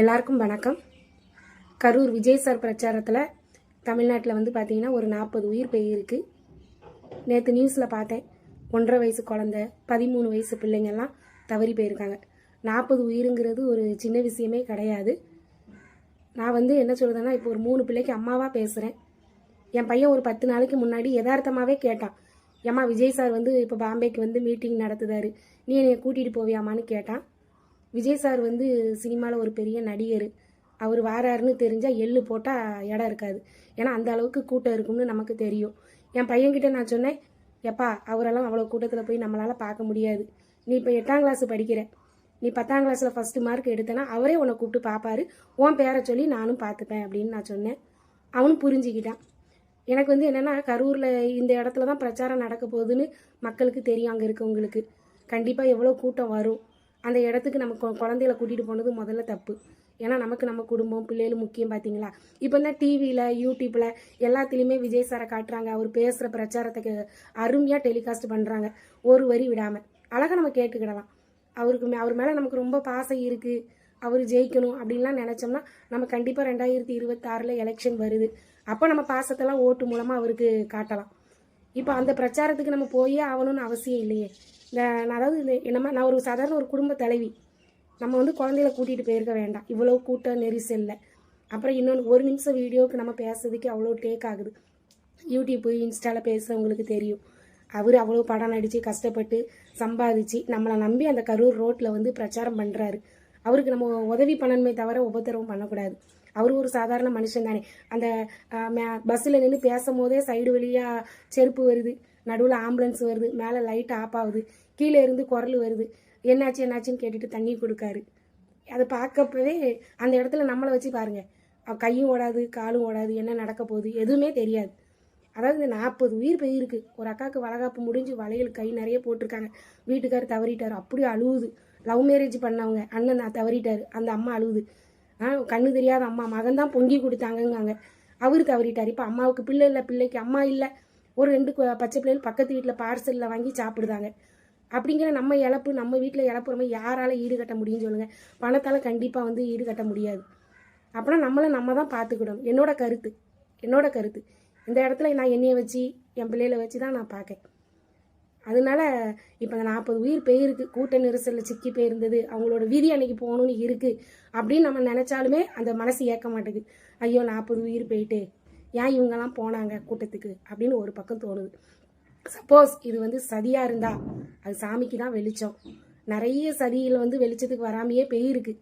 எல்லாருக்கும் வணக்கம். கரூர் விஜய் சார் பிரச்சாரத்தில் தமிழ்நாட்டில் வந்து பார்த்தீங்கன்னா ஒரு நாற்பது உயிர் போயிருக்கு. நேற்று நியூஸில் பார்த்தேன். ஒன்றரை வயசு குழந்த பதிமூணு வயசு பிள்ளைங்கள்லாம் தவறி போயிருக்காங்க. நாற்பது உயிருங்கிறது ஒரு சின்ன விஷயமே கிடையாது. நான் வந்து என்ன சொல்லுறேன்னா இப்போ ஒரு மூணு பிள்ளைக்கு அம்மாவாக பேசுகிறேன் என் பையன் ஒரு பத்து நாளைக்கு முன்னாடி யதார்த்தமாகவே கேட்டான். ஏம்மா விஜய் சார் வந்து இப்போ பாம்பேக்கு வந்து மீட்டிங் நடத்துதாரு. நீ என்னை கூட்டிகிட்டு போவியாமான்னு கேட்டான். விஜய் சார் வந்து சினிமாவில் ஒரு பெரிய நடிகர். அவர் வாராருன்னு தெரிஞ்சால் எள்ளு போட்டால் இடம் இருக்காது. ஏன்னா அந்த அளவுக்கு கூட்டம் இருக்கும்னு நமக்கு தெரியும். என் பையன்கிட்ட நான் சொன்னேன் எப்பா அவரெல்லாம் அவ்வளோ கூட்டத்தில் போய் நம்மளால் பார்க்க முடியாது. நீ இப்போ எட்டாம் கிளாஸ் படிக்கிற. நீ பத்தாம் கிளாஸில் ஃபஸ்ட்டு மார்க் எடுத்தனா அவரே உன்னை கூப்பிட்டு பார்ப்பாரு உன் பேரை சொல்லி நானும் பார்த்துப்பேன் அப்படின்னு நான் சொன்னேன். அவனும் புரிஞ்சுக்கிட்டான். எனக்கு வந்து என்னென்னா கரூரில் இந்த இடத்துல தான் பிரச்சாரம் நடக்க போகுதுன்னு மக்களுக்கு தெரியும் அங்கே இருக்கவங்களுக்கு. கண்டிப்பாக எவ்வளோ கூட்டம் வரும். அந்த இடத்துக்கு நம்ம கொ- குழந்தைகளை கூட்டிகிட்டு போனது முதல்ல தப்பு. ஏன்னா நமக்கு நம்ம குடும்பம் பிள்ளைகள் முக்கியம் பார்த்தீங்களா இப்போ தான் டிவியில் யூடியூப்பில் எல்லாத்துலேயுமே விஜய் சாரை காட்டுறாங்க. அவர் பேசுகிற பிரச்சாரத்துக்கு அருமையாக டெலிகாஸ்ட் பண்ணுறாங்க ஒரு வரி விடாமல் அழகாக நம்ம கேட்டுக்கிடலாம். அவருக்கு மே- அவர் மேலே நமக்கு ரொம்ப பாசம் இருக்குது அவர் ஜெயிக்கணும் அப்படின்லாம் நினச்சோம்னா நம்ம கண்டிப்பாக ரெண்டாயிரத்தி இருபத்தாறில் எலெக்ஷன் வருது. அப்போ நம்ம பாசத்தெல்லாம் ஓட்டு மூலமாக அவருக்கு காட்டலாம். இப்போ அந்த பிரச்சாரத்துக்கு நம்ம போயே ஆகணும்னு அவசியம் இல்லையே. இந்த நான் அதாவது இந்த என்னமா நான் ஒரு சாதாரண ஒரு குடும்ப தலைவி. நம்ம வந்து குழந்தைகளை கூட்டிகிட்டு போயிருக்க வேண்டாம். இவ்வளோ கூட்டம் நெரிசலில். அப்புறம் இன்னொன்று ஒரு நிமிஷம் வீடியோவுக்கு நம்ம பேசுறதுக்கு அவ்வளோ டேக் ஆகுது. யூடியூப்பு இன்ஸ்டாவில் பேசுகிறவங்களுக்கு தெரியும். அவர் அவ்வளோ படம் நடித்து கஷ்டப்பட்டு சம்பாதிச்சு நம்மளை நம்பி அந்த கரூர் ரோட்டில் வந்து பிரச்சாரம் பண்ணுறாரு அவருக்கு நம்ம உதவி பண்ணணுமே தவிர உபத்திரவம் பண்ணக்கூடாது. அவர் ஒரு சாதாரண மனுஷன் தானே. அந்த பஸ்ஸில் நின்று பேசும் போதே சைடு வழியாக செருப்பு வருது. நடுவில் ஆம்புலன்ஸ் வருது. மேலே லைட் ஆஃப் ஆகுது. கீழே இருந்து குரல் வருது. என்னாச்சு என்னாச்சுன்னு கேட்டுட்டு தண்ணி கொடுக்காரு. அதை பார்க்கப்பவே அந்த இடத்துல நம்மளை வச்சு பாருங்கள் கையும் ஓடாது காலும் ஓடாது என்ன நடக்க போகுது எதுவுமே தெரியாது. அதாவது இந்த நாற்பது உயிர் போயிருக்கு. ஒரு அக்காவுக்கு வளகாப்பு முடிஞ்சு வளையல் கை நிறைய போட்டிருக்காங்க. வீட்டுக்கார் தவறிட்டார். அப்படியே அழுவுது. லவ் மேரேஜ் பண்ணவங்க. அண்ணன் நான் தவறிட்டார். அந்த அம்மா அழுவுது. கண்ணு தெரியாத அம்மா மகன் தான் பொங்கி கொடுத்தாங்கங்காங்க. அவர் தவறிட்டார். இப்போ அம்மாவுக்கு பிள்ளை இல்லை பிள்ளைக்கு அம்மா இல்லை. ஒரு ரெண்டு பச்சை பிள்ளைகள் பக்கத்து வீட்டில் பார்சலில் வாங்கி சாப்பிடுதாங்க. அப்படிங்கிற நம்ம இழப்பு நம்ம வீட்டில் இழப்புறமே யாரால ஈடுகட்ட முடியும்னு சொல்லுங்கள் பணத்தால் கண்டிப்பாக வந்து ஈடுகட்ட முடியாது. அப்புறம் நம்மளை நம்ம தான் பார்த்துக்கிடணும். என்னோட கருத்து. என்னோட கருத்து. இந்த இடத்துல நான் என்னையை வச்சு என் பிள்ளைகளை வச்சு தான் நான் பார்க்கேன். அதனால இப்போ அந்த நாற்பது உயிர் போயிருக்கு. கூட்ட நெரிசலில் சிக்கி போயிருந்தது. அவங்களோட விதி அன்னைக்கு போகணும்னு இருக்குது அப்படின்னு நம்ம நினச்சாலுமே அந்த மனசு ஏற்க மாட்டேங்குது ஐயோ நாற்பது உயிர் போயிட்டு ஏன் இவங்கெல்லாம் போனாங்க கூட்டத்துக்கு? அப்படின்னு ஒரு பக்கம் தோணுது. சப்போஸ் இது வந்து சதியாக இருந்தா அது சாமிக்கு தான் வெளிச்சம். நிறைய சதியில் வந்து வெளிச்சத்துக்கு வராமையே போயிருக்குது